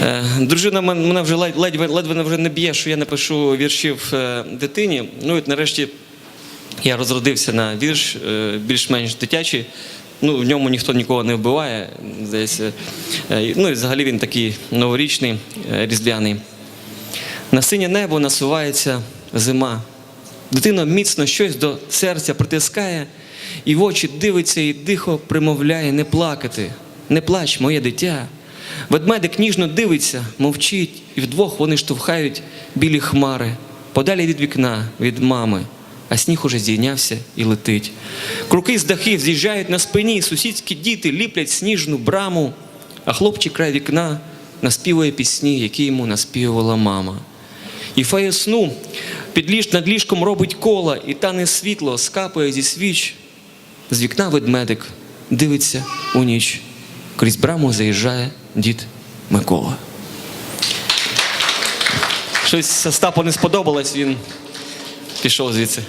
Е, Дружина мене вже ледь, ледве вже не б'є, що я напишу віршів е, дитині. Ну і нарешті я розродився на вірш, е, більш-менш дитячий. Ну, в ньому ніхто нікого не вбиває. Здається. Ну і взагалі він такий новорічний, різдвяний. На синє небо насувається зима. Дитина міцно щось до серця притискає, і в очі дивиться і дихо примовляє не плакати, не плач, моє дитя. Ведмедик ніжно дивиться, мовчить, і вдвох вони штовхають білі хмари, подалі від вікна, від мами, а сніг уже здійнявся і летить. Круки з дахів з'їжджають на спині, сусідські діти ліплять сніжну браму, а хлопчик край вікна наспівує пісні, які йому наспівувала мама. І фея сну під ліж, над ліжком робить кола, і тане світло скапує зі свіч. З вікна ведмедик дивиться у ніч. Крізь браму заїжджає дід Микола. Щось Остапу не сподобалось, він пішов звідси.